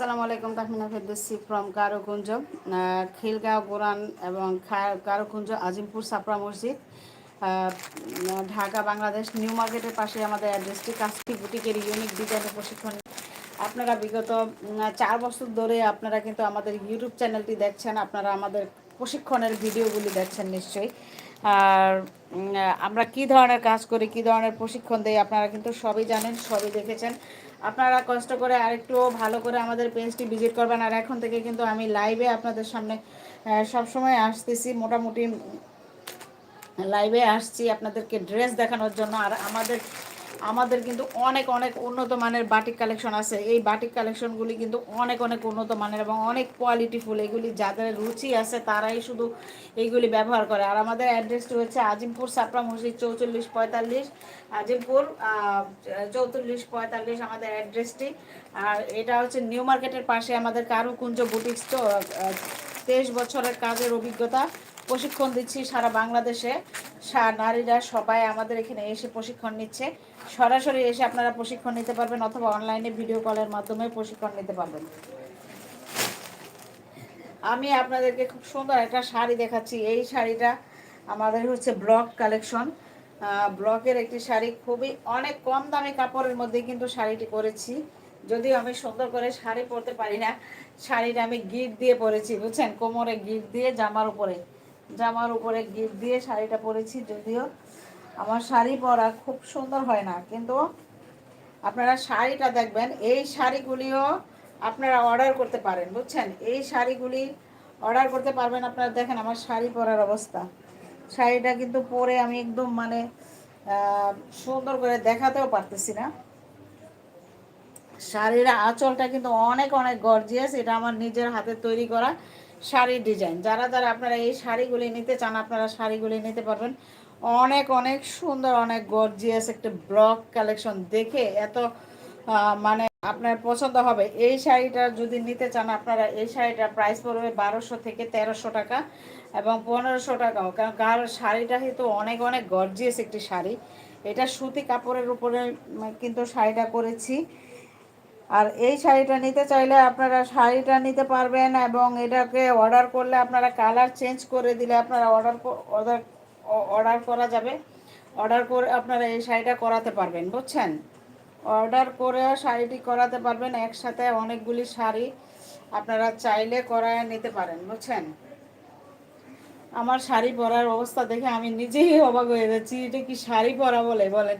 আসসালামু আলাইকুম তাহমিনা ফেরদৌসি ফ্রম কারোকুঞ্জ খিলগাঁও, গোরান এবং কারোকুঞ্জ আজিমপুর সাপড়া মসজিদ। ঢাকা, বাংলাদেশ, নিউ মার্কেটের পাশে আমাদের অ্যাড্রেসটি কাস্টি বুটিকের ইউনিক ডিজাইনের প্রশিক্ষণ। আপনারা বিগত চার বছর ধরে আপনারা কিন্তু আমাদের ইউটিউব চ্যানেলটি দেখছেন, আপনারা আমাদের প্রশিক্ষণের ভিডিওগুলি দেখছেন নিশ্চয়ই। আর আমরা কি ধরনের কাজ করি, কি ধরনের প্রশিক্ষণ দেই, আপনারা কিন্তু সবই জানেন, সবই দেখেছেন। আপনারা কষ্ট করে আরেকটু ভালো করে আমাদের পেজটি ভিজিট করবেন। আর এখন থেকে কিন্তু আমি লাইভে আপনাদের সামনে সবসময় আসতেছি। মোটামুটি লাইভে আসছি আপনাদেরকে ড্রেস দেখানোর জন্য। আর আমাদের আমাদের কিন্তু অনেক অনেক উন্নত মানের বাটিক কালেকশন আছে। এই বাটিক কালেকশনগুলি কিন্তু অনেক অনেক উন্নত মানের এবং অনেক কোয়ালিটিফুল এগুলি যাদের রুচি আছে তারাই শুধু এইগুলি ব্যবহার করে। আর আমাদের অ্যাড্রেসটি হচ্ছে আজিমপুর সাপড়া মসজিদ চৌচল্লিশ পঁয়তাল্লিশ। আজিমপুর চৌচল্লিশ পঁয়তাল্লিশ আমাদের অ্যাড্রেসটি আর এটা হচ্ছে নিউ মার্কেটের পাশে আমাদের কারুকুঞ্জ বুটিক্স তো তেইশ বছরের কাজের অভিজ্ঞতা। প্রশিক্ষণ দিচ্ছি সারা বাংলাদেশে। নারীরা সবাই আমাদের এখানে এসে প্রশিক্ষণ নিচ্ছে। সরাসরি এসে আপনারা প্রশিক্ষণ নিতে পারবেন অথবা অনলাইনে ভিডিও কলের মাধ্যমে প্রশিক্ষণ নিতে পারবেন। আমি আপনাদেরকে খুব সুন্দর একটা শাড়ি দেখাচ্ছি। এই শাড়িটা আমাদের হচ্ছে ব্লক কালেকশন। ব্লকের একটি শাড়ি। খুবই অনেক কম দামি কাপড়ের মধ্যে কিন্তু শাড়িটি করেছি যদিও আমি সুন্দর করে শাড়ি পরতে পারি না। শাড়িটা আমি গিট দিয়ে পরেছি, বুঝছেন? কোমরে গিট দিয়ে জামার উপরে। জামার উপরে গিফট দিয়ে শাড়িটা পরেছি, যদিও আমার শাড়ি পরা খুব সুন্দর হয় না, কিন্তু আপনারা শাড়িটা দেখবেন, এই শাড়িগুলিও আপনারা অর্ডার করতে পারেন, বুঝছেন? এই শাড়িগুলি অর্ডার করতে পারবেন, আপনারা দেখেন আমার শাড়ি পরার অবস্থা। শাড়িটা কিন্তু পরে আমি একদম মানে সুন্দর করে দেখাতেও পারতেছি না। শাড়ির আঁচলটা কিন্তু অনেক অনেক গর্জিয়াস এটা আমার নিজের হাতে তৈরি করা। শাড়ির ডিজাইন। যারা যারা আপনারা এই শাড়িগুলি নিতে চান, আপনারা শাড়িগুলি নিতে পারবেন। অনেক অনেক সুন্দর, অনেক গর্জিয়াস একটা ব্লক কালেকশন দেখে এত মানে আপনার পছন্দ হবে। এই শাড়িটা যদি নিতে চান, আপনারা এই শাড়িটার প্রাইস পড়বে বারোশো থেকে তেরোশো টাকা এবং পনেরোশো টাকাও। কারণ কার শাড়িটা কিন্তু অনেক অনেক গর্জিয়াস একটি শাড়ি। এটা সুতি কাপড়ের উপরে কিন্তু শাড়িটা করেছি। আর এই শাড়িটা নিতে চাইলে আপনারা শাড়িটা নিতে পারবেন এবং এটাকে অর্ডার করলে আপনারা কালার চেঞ্জ করে দিলে আপনারা অর্ডার অর্ডার অর্ডার করা যাবে। অর্ডার করে আপনারা এই শাড়িটা করাতে পারবেন, বুঝছেন? অর্ডার করে শাড়িটি করাতে পারবেন একসাথে অনেকগুলি শাড়ি আপনারা চাইলে করায় নিতে পারেন, বুঝছেন? আমার শাড়ি পরার অবস্থা দেখে আমি নিজেই অবাক হয়ে যাচ্ছি, এটা কি শাড়ি পরা বলে বলেন?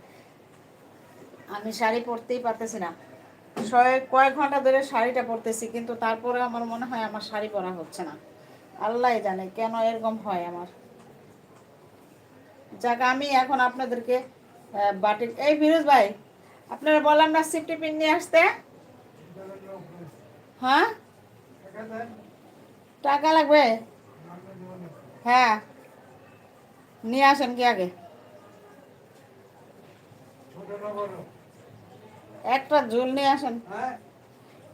আমি শাড়ি পরতেই পারতেছি না। কয়েক ঘণ্টা ধরে শাড়িটা পরতেছি কিন্তু তারপরে আমার মনে হয় আমার শাড়ি পরা হচ্ছে না। আল্লাহ জানে কেন এরকম হয় আমার। যাক আমি এখন আপনাদেরকে আহ, বাটি এই ফিরোজ ভাই আপনারা বললাম না সিফটি পিন নিয়ে আসতে? হ্যাঁ? টাকা লাগবে? হ্যাঁ। নিয়ে আসেন কি আগে? একটা ঝুল নিয়ে আসেন।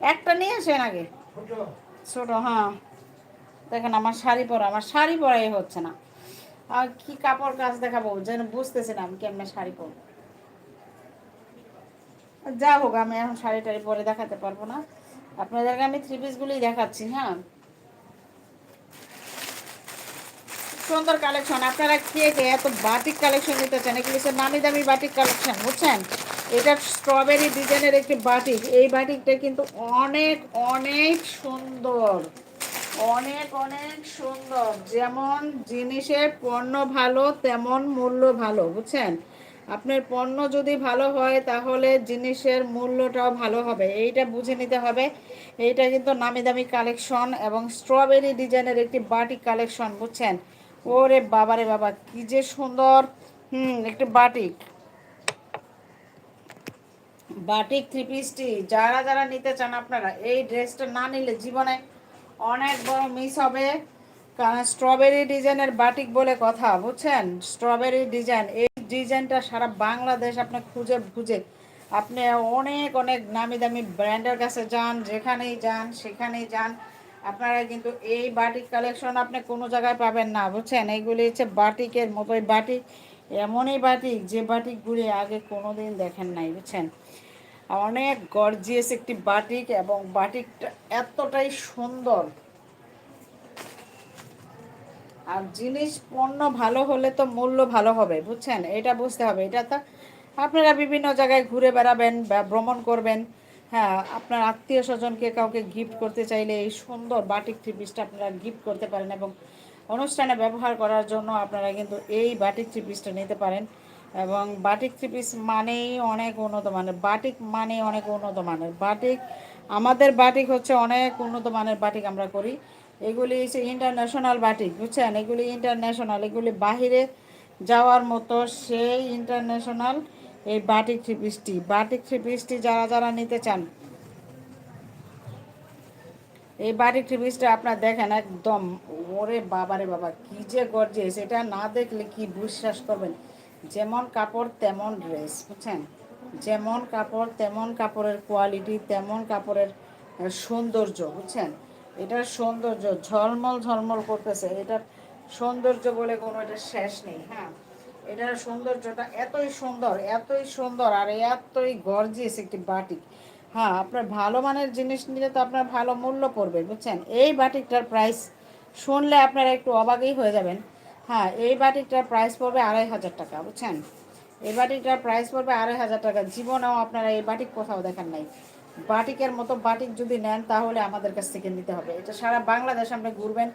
একটা নিয়ে আসেন আগে। ছোট। হ্যাঁ। দেখেন আমার শাড়ি পরা আমার শাড়ি পরাই হচ্ছে না। আর কি কাপড় কাজ দেখাবো যেন বুঝতেছি না আমি কেমনে শাড়ি পরবো। যা হোক আমি এখন শাড়ি টাড়ি পরে দেখাতে পারব না। আপনাদেরকে আমি থ্রি পিসগুলোই দেখাচ্ছি হ্যাঁ। সুন্দর কালেকশন আপনারা কে কে এত বাটিক কালেকশন নিতে চান? এগুলো নামি দামি বাটিক কালেকশন বুঝছেন? এটা স্ট্রবেরি ডিজাইনের একটি বাটিক এই বাটিকটা কিন্তু অনেক অনেক সুন্দর। অনেক অনেক সুন্দর। যেমন জিনিসের পণ্য ভালো, তেমন মূল্য ভালো, বুঝছেন? আপনার পণ্য যদি ভালো হয়, তাহলে জিনিসের মূল্যটাও ভালো হবে। এইটা বুঝে নিতে হবে। এইটা কিন্তু নামি দামি কালেকশন এবং স্ট্রবেরি ডিজাইনের একটি বাটিক কালেকশন বুঝছেন? ওরে বাবারে বাবা, কি যে সুন্দর। হুম, একটি বাটিক বাটিক থ্রি পিসটি যারা যারা নিতে চান আপনারা, এই ড্রেসটা না নিলে জীবনে অনেক বড় মিস হবে। কারণ স্ট্রবেরি ডিজাইনের বাটিক বলে কথা, বুঝছেন? স্ট্রবেরি ডিজাইন এই ডিজাইনটা সারা বাংলাদেশ আপনি খুঁজে খুঁজে আপনি অনেক অনেক নামি দামি ব্র্যান্ডের কাছে যান, যেখানেই যান, সেখানেই যান। আপনারা কিন্তু এই বাটিক কালেকশন আপনি কোনো জায়গায় পাবেন না, বুঝছেন? এইগুলি হচ্ছে বাটিকের মতোই বাটিক, এমনই বাটিক যে বাটিকগুলি আগে কোনো দিন দেখেন নাই, বুঝছেন? অনেক গর্জিয়াস একটি বাটিক এবং বাটিকটা এতটাই সুন্দর। আর জিনিস পণ্য ভালো হলে তো মূল্য ভালো হবে, বুঝছেন? এটা বুঝতে হবে। এটা তো আপনারা বিভিন্ন জায়গায় ঘুরে বেড়াবেন বা ভ্রমণ করবেন। হ্যাঁ আপনার আত্মীয় স্বজনকে কাউকে গিফট করতে চাইলে এই সুন্দর বাটিক থ্রি পিসটা আপনারা গিফট করতে পারেন এবং অনুষ্ঠানে ব্যবহার করার জন্য আপনারা কিন্তু এই বাটিক থ্রি পিসটা নিতে পারেন। এবং বাটিক থ্রি পিস মানেই অনেক উন্নত মানের বাটিক মানে অনেক উন্নত মানের। বাটিক আমাদের বাটিক হচ্ছে অনেক উন্নত মানের বাটিক আমরা করি। এগুলি হচ্ছে ইন্টারন্যাশনাল বাটিক বুঝছেন? এগুলি ইন্টারন্যাশনাল এগুলি বাহিরে যাওয়ার মতো সেই ইন্টারন্যাশনাল এই বাটিক থ্রি পিসটি বাটিক থ্রি পিসটি যারা যারা নিতে চান, এই বাটিক থ্রি পিসটা আপনার দেখেন একদম, ওরে বাবারে বাবা, কি যে গর্জেস এটা না দেখলে কি বিশ্বাস করবেন? যেমন কাপড়, তেমন ড্রেস বুঝছেন? যেমন কাপড়, তেমন কাপড়ের কোয়ালিটি তেমন কাপড়ের সৌন্দর্য, বুঝছেন? এটার সৌন্দর্য ঝলমল ঝলমল করতেছে। এটার সৌন্দর্য বলে কোনো এটা শেষ নেই হ্যাঁ? এটার সৌন্দর্যটা এতই সুন্দর এতই সুন্দর আর এতই গর্জিয়াস একটি বাটিক হ্যাঁ আপনার ভালো মানের জিনিস নিলে তো আপনার ভালো মূল্য পড়বে, বুঝছেন? এই বাটিকটার প্রাইস শুনলে আপনারা একটু অবাকই হয়ে যাবেন। হ্যাঁ এই বাটিকটার প্রাইস পড়বে আড়াই হাজার টাকা, বুঝছেন? এই বাটিকটার প্রাইস পড়বে আড়াই হাজার টাকা। জীবনেও আপনারা এই বাটিক কোথাও দেখেন নাই। বাটিকের মতো বাটিক যদি নেন, তাহলে আমাদের কাছ থেকে নিতে হবে। এটা সারা বাংলাদেশ আপনি ঘুরবেন,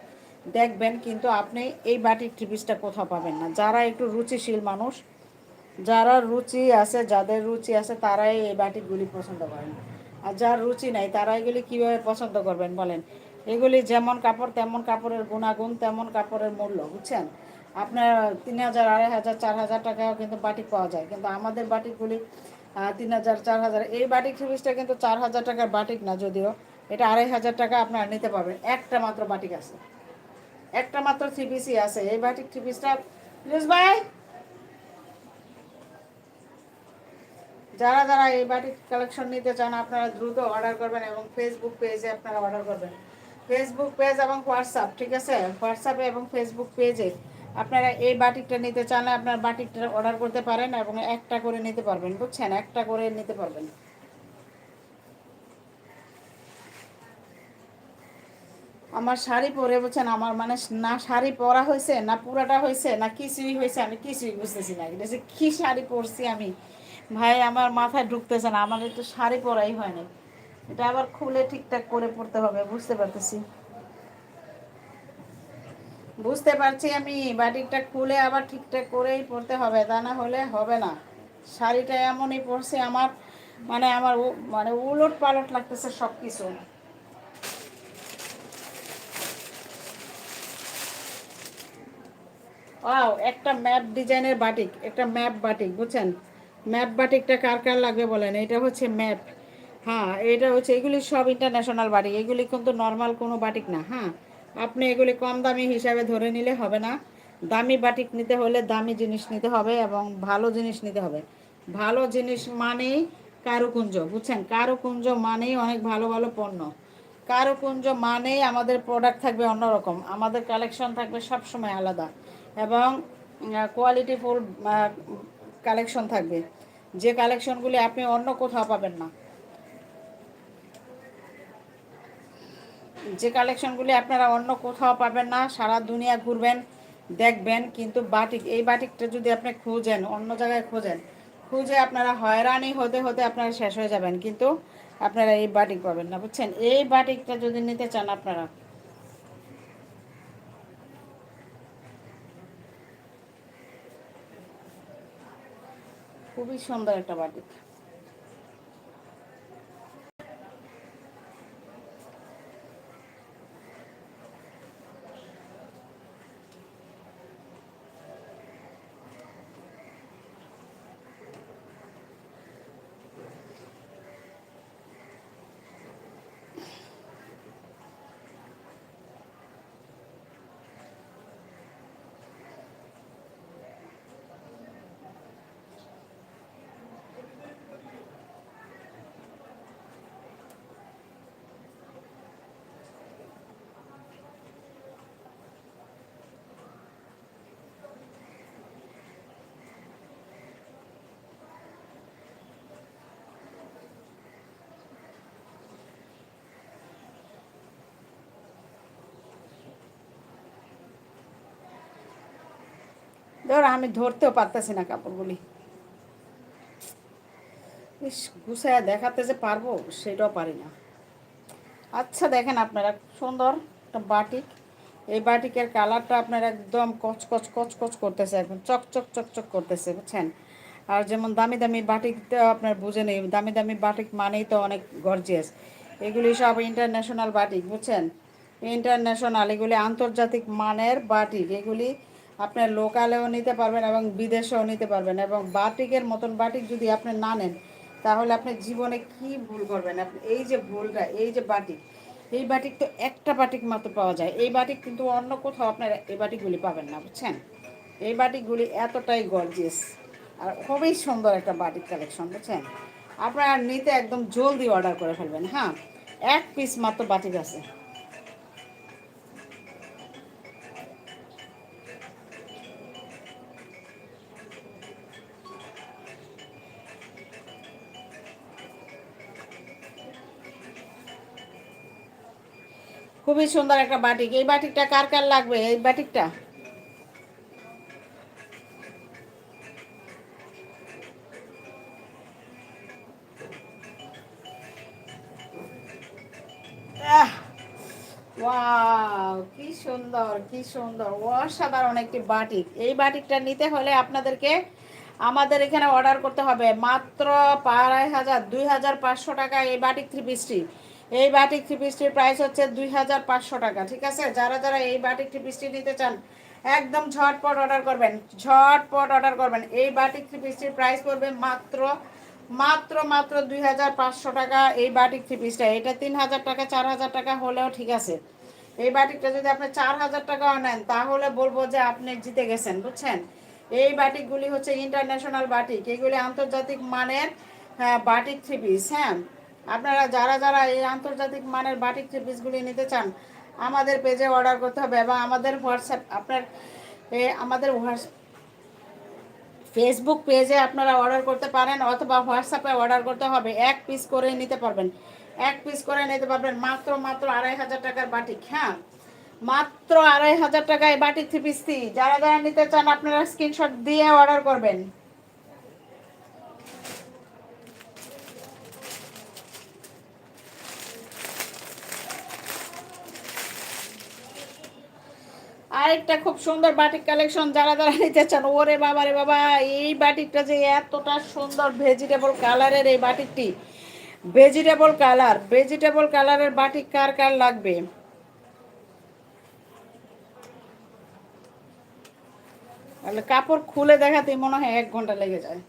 দেখবেন, কিন্তু আপনি এই বাটিক ট্রিপিসটা কোথাও পাবেন না। যারা একটু রুচিশীল মানুষ, যারা রুচি আছে, যাদের রুচি আছে, তারাই এই বাটিকগুলি পছন্দ করেন। আর যার রুচি নাই, তারা এগুলি কীভাবে পছন্দ করবেন বলেন? এগুলি যেমন কাপড়, তেমন কাপড়ের গুণাগুণ, তেমন কাপড়ের মূল্য, বুঝছেন? আপনার তিন হাজার, আড়াই হাজার, চার হাজার টাকাও কিন্তু বাটিক পাওয়া যায়। কিন্তু আমাদের বাটিকগুলি তিন হাজার, চার হাজার, এই বাটিক সিরিজটা কিন্তু চার হাজার টাকার বাটিক না যদিও, এটা আড়াই হাজার টাকা আপনারা নিতে পারবেন। একটা মাত্র বাটিক আছে। একটা মাত্র থ্রি পিসই আছে। এই বাটিক থ্রি পিসটা প্লিজ ভাই! যারা যারা এই বাটিক কালেকশন নিতে চান, আপনারা দ্রুত অর্ডার করবেন এবং ফেসবুক পেজে আপনারা অর্ডার করবেন। ফেসবুক পেজ এবং হোয়াটসঅ্যাপ ঠিক আছে? হোয়াটসঅ্যাপে এবং ফেসবুক পেজে আপনারা এই বাটিকটা নিতে চান আপনার বাটিকটা অর্ডার করতে পারেন এবং একটা করে নিতে পারবেন, বুঝছেন? একটা করে নিতে পারবেন। আমার শাড়ি পরে বলছেন আমার মানে না শাড়ি পরা হয়েছে, না পুরাটা হয়েছে, না কিছুই হয়েছে, আমি কিছুই বুঝতেছি না। এটা কি শাড়ি পরছি আমি? ভাই, আমার মাথায় ঢুকতেছে না, আমার একটু শাড়ি পরাই হয়নি এটা আবার খুলে ঠিকঠাক করে পড়তে হবে, বুঝতে পারতেছি। বুঝতে পারছি আমি, বাটিকটা খুলে আবার ঠিকঠাক করেই পড়তে হবে, তা না হলে হবে না। শাড়িটা এমনই পড়ছে আমার মানে আমার মানে উলট পালট লাগতেছে সব কিছু ওয়াও, একটা ম্যাপ ডিজাইনের বাটিক, একটা ম্যাপ বাটিক, বুঝছেন? ম্যাপ বাটিকটা কার কার লাগবে বলেন? এটা হচ্ছে ম্যাপ। হ্যাঁ এটা হচ্ছে, এগুলি সব ইন্টারন্যাশনাল বাটিক, এগুলি কিন্তু নর্মাল কোনো বাটিক না হ্যাঁ। আপনি এগুলি কম দামি হিসাবে ধরে নিলে হবে না। দামি বাটিক নিতে হলে দামি জিনিস নিতে হবে এবং ভালো জিনিস নিতে হবে। ভালো জিনিস মানেই কারুকুঞ্জ, বুঝছেন? কারুকুঞ্জ মানেই অনেক ভালো ভালো পণ্য। কারুকুঞ্জ মানেই আমাদের প্রোডাক্ট থাকবে অন্যরকম। আমাদের কালেকশন থাকবে সবসময় আলাদা এবং কোয়ালিটিফুল কালেকশন থাকবে। যে কালেকশনগুলি আপনি অন্য কোথাও পাবেন না। যে কালেকশনগুলি আপনারা অন্য কোথাও পাবেন না, সারা দুনিয়া ঘুরবেন, দেখবেন, কিন্তু বাটিক, এই বাটিকটা যদি আপনি খুঁজেন, অন্য জায়গায় খোঁজেন, খুঁজে আপনারা হয়রানি হতে হতে আপনারা শেষ হয়ে যাবেন, কিন্তু আপনারা এই বাটিক পাবেন না, বুঝছেন? এই বাটিকটা যদি নিতে চান আপনারা। খুবই সুন্দর একটা বাটিক। ধর আমি ধরতেও পারতেছি না কাপড়গুলি। ইস, গুছায় দেখাতে যে পারব, সেটাও পারি না। আচ্ছা দেখেন আপনারা সুন্দর একটা বাটিক। এই বাটিকের কালারটা আপনার একদম কচকচ কচকচ করতেছে একদম চকচক চকচক করতেছে, বুঝছেন? আর যেমন দামি দামি বাটিক আপনার বুঝে নেই, দামি দামি বাটিক মানেই তো অনেক গর্জিয়াস এগুলি সব ইন্টারন্যাশনাল বাটিক, বুঝছেন? ইন্টারন্যাশনাল এগুলি আন্তর্জাতিক মানের বাটিক, এগুলি আপনার লোকালেও নিতে পারবেন এবং বিদেশেও নিতে পারবেন এবং বাটিকের মতন বাটিক যদি আপনি না নেন, তাহলে আপনি জীবনে কি ভুল করবেন? আপনি এই যে ভুলটা, এই যে বাটিক, এই বাটিক তো একটা বাটিক মাত্র পাওয়া যায়। এই বাটিক কিন্তু অন্য কোথাও আপনার এই বাটিকগুলি পাবেন না, বুঝছেন? এই বাটিকগুলি এতটাই গর্জিয়াস আর খুবই সুন্দর একটা বাটিক কালেকশন বুঝছেন? আপনারা নিতে একদম জলদি অর্ডার করে ফেলবেন হ্যাঁ? এক পিস মাত্র বাটিক আছে। খুবই সুন্দর একটা বাটিক। এই বাটিকটা কার কার লাগবে? এই বাটিকটা? ওয়াও, কি সুন্দর কি সুন্দর। অসাধারণ একটি বাটিক। এই বাটিকটা নিতে হলে আপনাদেরকে আমাদের এখানে অর্ডার করতে হবে মাত্র আড়াই হাজার, দুই হাজার পাঁচশো টাকা এই বাটিক থ্রি পিসটি। এই বাটিক থ্রি পিসটির প্রাইস হচ্ছে দুই হাজার পাঁচশো টাকা, ঠিক আছে? যারা যারা এই বাটিক থ্রি পিসটি নিতে চান, একদম ঝটপট অর্ডার করবেন, ঝটপট অর্ডার করবেন। এই বাটিক থ্রি পিসটির প্রাইস পড়বে মাত্র মাত্র মাত্র দুই হাজার পাঁচশো টাকা এই বাটিক থ্রি পিসটা এটা তিন হাজার টাকা, চার হাজার টাকা হলেও ঠিক আছে। এই বাটিকটা যদি আপনি চার হাজার টাকাও নেন, তাহলে বলব যে আপনি জিতে গেছেন, বুঝছেন? এই বাটিকগুলি হচ্ছে ইন্টারন্যাশনাল বাটিক, এগুলি আন্তর্জাতিক মানের হ্যাঁ বাটিক থ্রি পিস হ্যাঁ? আপনারা যারা যারা এই আন্তর্জাতিক মানের বাটিক থ্রি পিসগুলি নিতে চান, আমাদের পেজে অর্ডার করতে হবে এবং আমাদের হোয়াটসঅ্যাপ আপনার আমাদের ফেসবুক পেজে আপনারা অর্ডার করতে পারেন অথবা হোয়াটসঅ্যাপে অর্ডার করতে হবে। এক পিস করে নিতে পারবেন। এক পিস করে নিতে পারবেন মাত্র মাত্র আড়াই হাজার টাকার বাটিক হ্যাঁ? মাত্র আড়াই হাজার টাকায় বাটিক থ্রি পিস যারা যারা নিতে চান, আপনারা স্ক্রিনশট দিয়ে অর্ডার করবেন। আরেকটা খুব সুন্দর বাটিক কালেকশন যারা যারা নিতে চান, ওরে বাবা রে বাবা, এই বাটিকটা যে এতটা সুন্দর ভেজিটেবল কালারের এই বাটিকটি। ভেজিটেবল কালার ভেজিটেবল কালারের বাটিক কার কার লাগবে? তাহলে কাপড় খুলে দেখাতে মনে হয় এক ঘণ্টা লেগে যায়।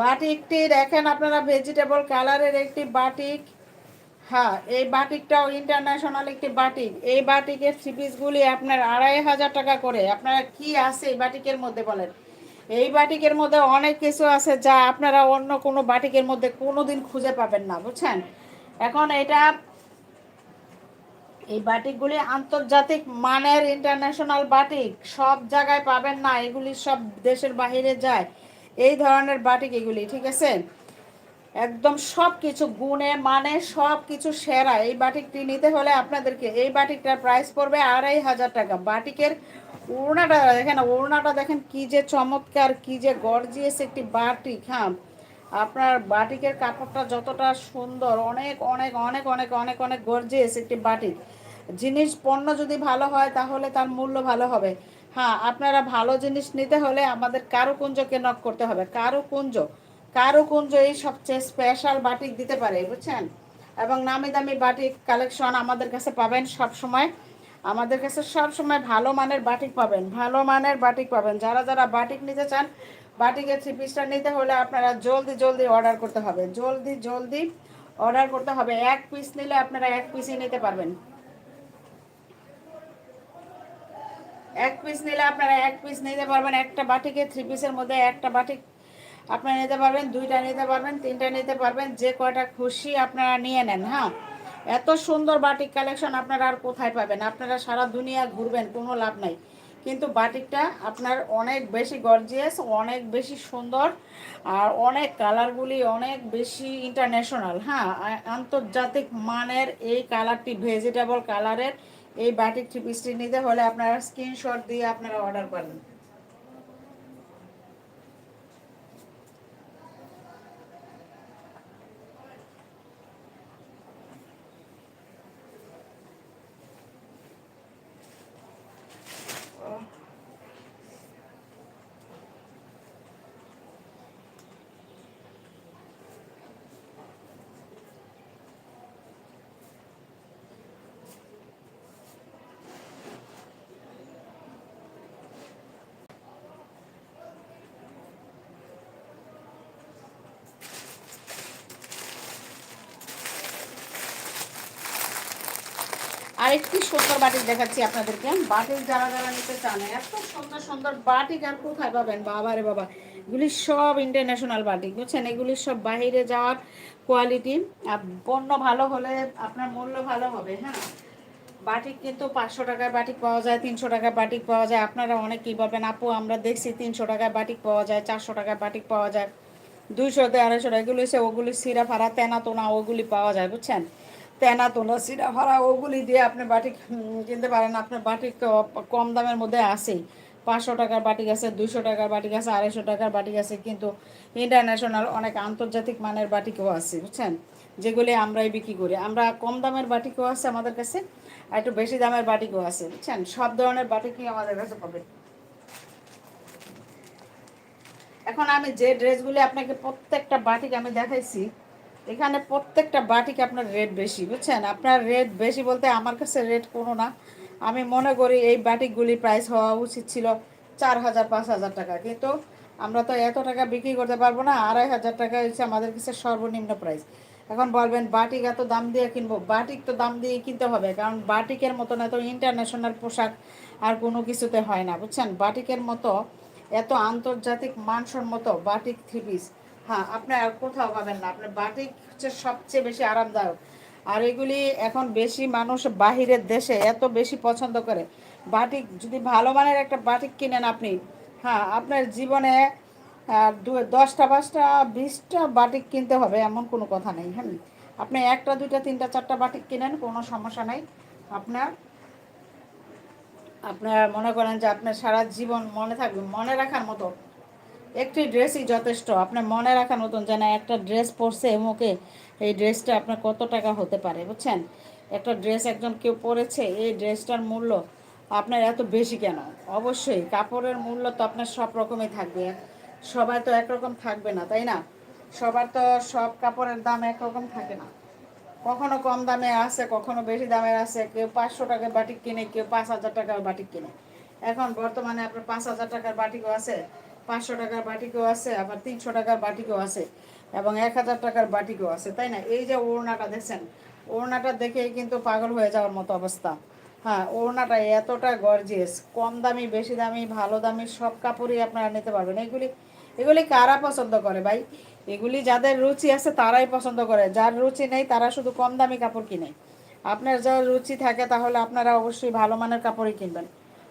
বাটিকটি দেখেন আপনারা ভেজিটেবল কালারের একটি বাটিক। হ্যাঁ এই বাটিকটাও ইন্টারন্যাশনাল একটি বাটিক। এই বাটিকের থ্রি পিসগুলি আপনার আড়াই হাজার টাকা করে। আপনারা কি আছে এই বাটিকের মধ্যে বলেন? এই বাটিকের মধ্যে অনেক কিছু আছে যা আপনারা অন্য কোনো বাটিকের মধ্যে কোনো দিন খুঁজে পাবেন না, বুঝছেন? এখন এটা, এই বাটিকগুলি আন্তর্জাতিক মানের ইন্টারন্যাশনাল বাটিক। সব জায়গায় পাবেন না, এগুলি সব দেশের বাহিরে যায়। এই ধরনের বাটিক এগুলি, ঠিক আছে? একদম সব কিছু গুণে মানে সব কিছু সেরা। এই বাটিকটি নিতে হলে আপনাদেরকে এই বাটিকটার প্রাইস পড়বে আড়াই হাজার টাকা। বাটিকের ওড়নাটা দেখেন ওড়নাটা দেখেন কি যে চমৎকার, কি যে গর্জিয়াস একটি বাটিক হ্যাঁ। আপনার বাটিকের কাপড়টা যতটা সুন্দর, অনেক অনেক অনেক অনেক অনেক অনেক গর্জিয়াস একটি বাটিক। জিনিস পণ্য যদি ভালো হয় তাহলে তার মূল্য ভালো হবে। হ্যাঁ আপনারা ভালো জিনিস নিতে হলে আমাদের কারুকুঞ্জকে নক করতে হবে। কারুকুঞ্জ কারুকুঞ্জ এই সবচেয়ে স্পেশাল বাটিক দিতে পারে, বুঝছেন? এবং নামি দামি বাটিক কালেকশন আমাদের কাছে পাবেন সব সময় আমাদের কাছে সব সময় ভালো মানের বাটিক পাবেন, ভালো মানের বাটিক পাবেন। যারা যারা বাটিক নিতে চান বাটিকের থ্রি পিসটা নিতে হলে আপনারা জলদি জলদি অর্ডার করতে হবে। জলদি জলদি অর্ডার করতে হবে। এক পিস নিলে আপনারা এক পিসই নিতে পারবেন। এক পিস নিলে আপনারা এক পিস নিতে পারবেন। একটা বাটিকে থ্রি পিসের মধ্যে একটা বাটিক আপনারা নিতে পারবেন, দুইটা নিতে পারবেন, তিনটা নিতে পারবেন, যে কয়টা খুশি আপনারা নিয়ে নেন হ্যাঁ? এত সুন্দর বাটিক কালেকশন আপনারা আর কোথায় পাবেন? আপনারা সারা দুনিয়া ঘুরবেন, কোনো লাভ নাই। কিন্তু বাটিকটা আপনার অনেক বেশি গর্জিয়াস অনেক বেশি সুন্দর আর অনেক কালারগুলি অনেক বেশি ইন্টারন্যাশনাল হ্যাঁ? আন্তর্জাতিক মানের এই কালারটি ভেজিটেবল কালারের এই বাটিক থ্রি পিসটি নিতে হলে আপনারা স্ক্রিনশট দিয়ে আপনারা অর্ডার করেন আরেকটি সুন্দর বাটিক দেখাচ্ছি আপনাদেরকে। বাটিক যারা যারা নিতে চান, এত সুন্দর সুন্দর বাটিক আর কোথায় পাবেন? বাবা রে বাবা, এগুলি সব ইন্টারন্যাশনাল বাটিক, বুঝছেন? এগুলি সব বাইরে যাওয়ার কোয়ালিটি আর পণ্য ভালো হলে আপনার মূল্য ভালো হবে হ্যাঁ? বাটিক কিন্তু পাঁচশো টাকায় বাটিক পাওয়া যায়, তিনশো টাকায় বাটিক পাওয়া যায়। আপনারা অনেকেই বলবেন, আপু, আমরা দেখছি তিনশো টাকায় বাটিক পাওয়া যায়, চারশো টাকায় বাটিক পাওয়া যায় দুইশোতে আড়াইশো টাকা এগুলি সে ওগুলি সিরা ফাড়া তেনা, তোনা, ওগুলি পাওয়া যায়, বুঝছেন? তেনা তোলা সিরা ওগুলি দিয়ে আপনি বাটি কিনতে পারেন। আপনার বাটি কম দামের মধ্যে আসেই পাঁচশো টাকার বাটি আছে দুশো টাকার বাটি আছে, আড়াইশো টাকার বাটি আছে। কিন্তু ইন্টারন্যাশনাল অনেক আন্তর্জাতিক মানের বাটিকও আছে, বুঝছেন? যেগুলি আমরাই বিক্রি করি। আমরা কম দামের বাটিকও আছে আমাদের কাছে, আর একটু বেশি দামের বাটিকও আছে, বুঝছেন? সব ধরনের বাটিকই আমাদের কাছে পাবেন এখন আমি যে ড্রেসগুলি আপনাকে প্রত্যেকটা বাটিক আমি দেখাইছি এখানে প্রত্যেকটা বাটিক আপনার রেট বেশি, বুঝছেন? আপনার রেট বেশি বলতে আমার কাছে রেট কোনো না। আমি মনে করি এই বাটিকগুলি প্রাইস হওয়া উচিত ছিল চার হাজার, পাঁচ হাজার টাকা। কিন্তু আমরা তো এত টাকা বিক্রি করতে পারব না, আড়াই হাজার টাকা হচ্ছে আমাদের কাছে সর্বনিম্ন প্রাইস এখন বলবেন, বাটিক এত দাম দিয়ে কিনবো? বাটিক তো দাম দিয়ে কিনতে হবে, কারণ বাটিকের মতন এত ইন্টারন্যাশনাল পোশাক আর কোনো কিছুতে হয় না, বুঝছেন? বাটিকের মতো এত আন্তর্জাতিক মানসম্মত বাটিক থ্রি পিস হ্যাঁ আপনি আর কোথাও পাবেন না। আপনার বাটিক হচ্ছে সবচেয়ে বেশি আরামদায়ক। আর এগুলি এখন বেশি মানুষ বাহিরের দেশে এত বেশি পছন্দ করে। বাটিক যদি ভালো মানের একটা বাটিক কিনেন আপনি হ্যাঁ আপনার জীবনে দু, দশটা, পাঁচটা, বিশটা বাটিক কিনতে হবে, এমন কোনো কথা নেই হ্যাঁ। আপনি একটা, দুইটা, তিনটা, চারটা বাটিক কিনেন, কোনো সমস্যা নেই। আপনার আপনার মনে করেন যে আপনার সারা জীবন মনে থাকবে, মনে রাখার মতো। একটি ড্রেসই যথেষ্ট। আপনার মনে রাখার মতন যেন একটা ড্রেস পরছে এমুকে, এই ড্রেসটা আপনার কত টাকা হতে পারে, বুঝছেন? একটা ড্রেস একজন কেউ পরেছে, এই ড্রেসটার মূল্য আপনার এত বেশি কেন? অবশ্যই, কাপড়ের মূল্য তো আপনার সব রকমই থাকবে। সবাই তো একরকম থাকবে না, তাই না? সবার তো সব কাপড়ের দাম একরকম থাকে না। কখনো কম দামে আছে, কখনো বেশি দামের আছে, কেউ পাঁচশো টাকার বাটিক কিনে, কেউ পাঁচ হাজার টাকার বাটিক কিনে। এখন বর্তমানে আপনার পাঁচ হাজার টাকার বাটিকও আছে পাঁচশো টাকার বাটিকও আছে, আবার তিনশো টাকার বাটিকও আছে, এবং এক হাজার টাকার বাটিকও আছে, তাই না? এই যে ওড়নাটা দেখছেন, ওড়নাটা দেখেই কিন্তু পাগল হয়ে যাওয়ার মতো অবস্থা। হ্যাঁ ওড়নাটা এতটা গর্জিয়াস, কম দামি, বেশি দামি, ভালো দামি, সব কাপড়ই আপনারা নিতে পারবেন। এগুলি এগুলি কারা পছন্দ করে ভাই? এগুলি যাদের রুচি আছে তারাই পছন্দ করে। যার রুচি নেই, তারা শুধু কম দামি কাপড় কিনে। আপনার যার রুচি থাকে, তাহলে আপনারা অবশ্যই ভালো মানের কাপড়ই কিনবেন।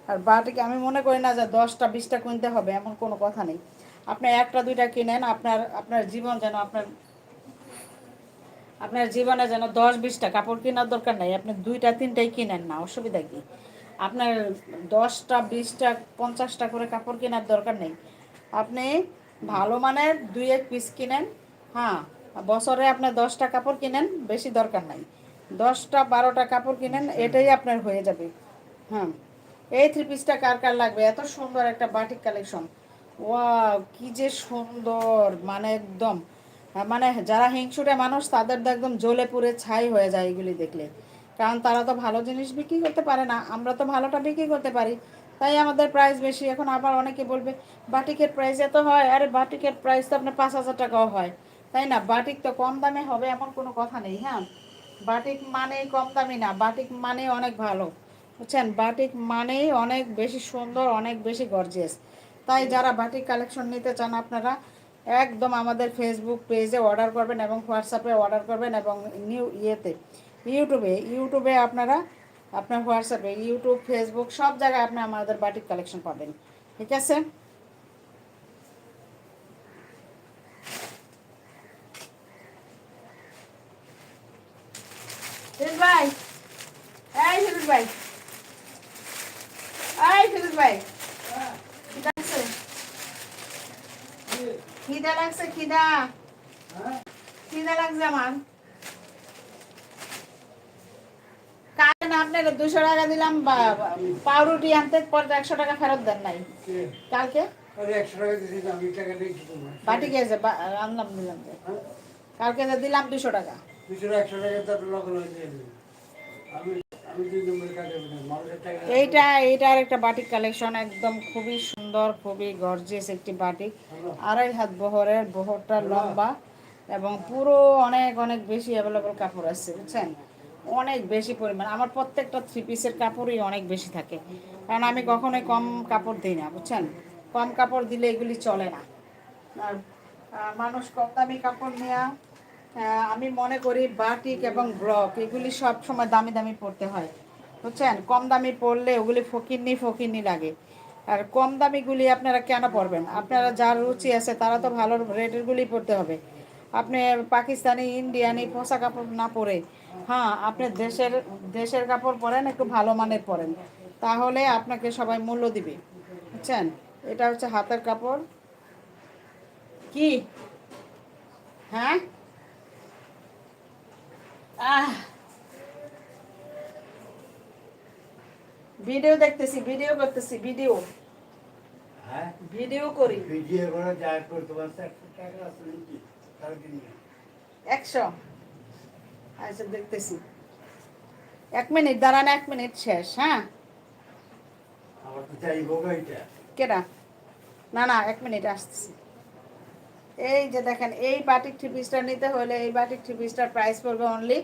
আর বাটিক আমি মনে করি না যে দশটা, বিশটা কিনতে হবে, এমন কোনো কথা নেই। আপনি একটা, দুইটা কিনেন, আপনার আপনার জীবন যেন আপনার আপনার জীবনে যেন দশ, বিশটা কাপড় কেনার দরকার নেই, আপনি দুইটা, তিনটাই কিনেন না, অসুবিধা কি? আপনার দশটা, বিশটা, পঞ্চাশটা করে কাপড় কেনার দরকার নেই। আপনি ভালো মানের দুই, এক পিস কিনেন হ্যাঁ বছরে আপনার দশটা কাপড় কিনেন, বেশি দরকার নাই। দশটা, বারোটা কাপড় কিনেন, এটাই আপনার হয়ে যাবে হ্যাঁ। এই থ্রি পিসটা কার কার লাগবে? এত সুন্দর একটা বাটিক কালেকশন ওয়া কি যে সুন্দর! মানে একদম মানে যারা হিংসুটে মানুষ, তাদের তো একদম জ্বলে পুড়ে ছাই হয়ে যায় এগুলি দেখলে। কারণ তারা তো ভালো জিনিস বিক্রি করতে পারে না, আমরা তো ভালোটা বিক্রি করতে পারি। তাই আমাদের প্রাইস বেশি। এখন আবার অনেকে বলবে বাটিকের প্রাইস এত হয়? আরে বাটিকের প্রাইস তো আপনার পাঁচ হাজার টাকাও হয়। তাই না? বাটিক তো কম দামে হবে এমন কোনো কথা নেই হ্যাঁ? বাটিক মানেই কম দামি না। বাটিক মানে অনেক ভালো। বুঝছেন? বাটিক মানেই অনেক বেশি সুন্দর, অনেক বেশি গর্জিয়াস তাই যারা বাটিক কালেকশন নিতে চান আপনারা একদম আমাদের ফেসবুক পেজে অর্ডার করবেন এবং হোয়াটসঅ্যাপে অর্ডার করবেন এবং নিউ ইয়েতে ইউটিউবে ইউটিউবে আপনারা, আপনার হোয়াটসঅ্যাপে ইউটিউব ফেসবুক সব জায়গায় আপনি আমাদের বাটিক কালেকশন পাবেন। ঠিক আছে? ভাই, এই ভাই। এই ফিরোজ ভাই। খিদা লাগছে খিদা। খিদা লাগছে আমার। কালকে আপনার দুশো টাকা দিলাম পাউরুটি আনতে পরে একশো টাকা ফেরত দেন নাই। কালকে? বাটি গেছে আনলাম দিলাম কালকে দিলাম দুশো টাকা। দুশো একশো টাকা হয়ে। আমি এইটা এইটার একটা বাটিক কালেকশন একদম খুবই সুন্দর, খুবই গর্জিয়াস একটি বাটিক। আড়াই হাত বহরের, বহরটা লম্বা এবং পুরো অনেক অনেক বেশি অ্যাভেলেবল কাপড় আছে, বুঝছেন? অনেক বেশি পরিমাণ। আমার প্রত্যেকটা থ্রি পিসের কাপড়ই অনেক বেশি থাকে। কারণ আমি কখনোই কম কাপড় দিই না, বুঝছেন? কম কাপড় দিলে এগুলি চলে না। আর মানুষ কম দামি কাপড় নেওয়া আমি মনে করি বাটিক এবং ব্লক এগুলি সব সময় দামি দামি পড়তে হয়। বুঝছেন? কম দামি পড়লে ওগুলি ফকিরনি ফকিরনি লাগে। আর কম দামিগুলি আপনারা কেন পরবেন আপনারা যার রুচি আছে তারা তো ভালো রেটেরগুলি পড়তে হবে। আপনি পাকিস্তানি, ইন্ডিয়ানি পোশাক কাপড় না পরে হ্যাঁ আপনি দেশের দেশের কাপড় পরেন, একটু ভালো মানের পরেন। তাহলে আপনাকে সবাই মূল্য দিবে। বুঝছেন? এটা হচ্ছে হাতের কাপড়। কি? হ্যাঁ? ভিডিও দেখতেছি ভিডিও করতেছি ভিডিও। হ্যাঁ? ভিডিও করি। ভিডিও করে যা করতে পারছে একশো টাকা আছে নাকি? কালকে একশো? আচ্ছা দেখতেছি। এক মিনিট দাঁড়ান এক মিনিট শেষ হ্যাঁ? কেডা? না না এক মিনিট আসতেছি। এই যে দেখেন, এই বাটিক থ্রি পিসটা নিতে হলে এই বাটিক থ্রি পিসটার প্রাইস পড়বে অনলি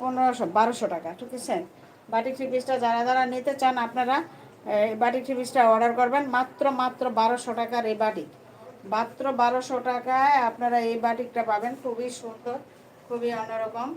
পনেরোশো, বারোশো টাকা, ঠিক আছে? বাটিক থ্রি পিসটা যারা যারা নিতে চান আপনারা, এই বাটিক থ্রি পিসটা অর্ডার করবেন, মাত্র মাত্র বারোশো টাকার এই বাটিক মাত্র বারোশো টাকায় আপনারা এই বাটিকটা পাবেন, খুবই সুন্দর, খুবই অন্যরকম।